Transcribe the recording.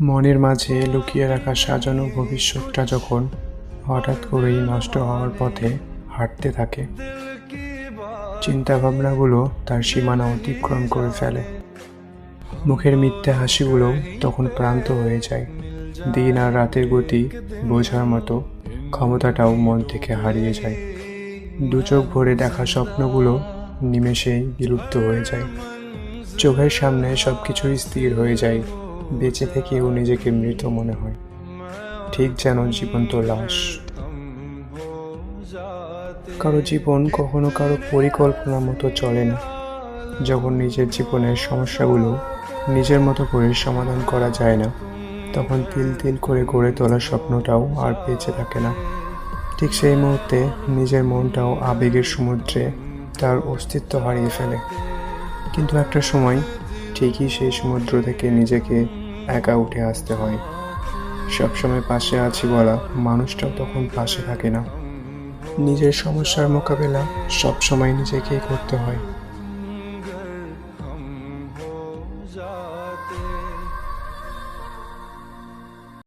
মনের মাঝে লুকিয়ে রাখা সাজানো ভবিষ্যৎটা যখন হঠাৎ করেই নষ্ট হওয়ার পথে হাঁটতে থাকে। চিন্তাভাবনাগুলো তার সীমানা অতিক্রম করে ফেলে। মুখের মিথ্যে হাসিগুলো তখন ক্লান্ত হয়ে যায়। দিন আর রাতের গতি বোঝার মতো ক্ষমতাটাও মন থেকে হারিয়ে যায়। দু চোখ ভরে দেখা স্বপ্নগুলো নিমেষেই বিলুপ্ত হয়ে যায়। চোখের সামনে সব কিছুই স্থির হয়ে যায়। বেঁচে থেকেও নিজেকে মৃত মনে হয়। ঠিক যেন জীবন্ত লাশ। কারও জীবন কখনো কারও পরিকল্পনা মতো চলে না। যখন নিজের জীবনের সমস্যাগুলো নিজের মতো করে সমাধান করা যায় না, তখন তিল তিল করে গড়ে তোলা স্বপ্নটাও আর বেঁচে থাকে না। ঠিক সেই মুহূর্তে নিজের মনটাও আবেগের সমুদ্রে তার অস্তিত্ব হারিয়ে ফেলে। কিন্তু একটা সময় ঠিকই সেই সমুদ্র থেকে নিজেকে একা উঠে আসতে হয়। সবসময় পাশে আছি বলা মানুষটাও তখন পাশে থাকে না। নিজের সমস্যার মোকাবেলা সবসময় নিজেকেই করতে হয়।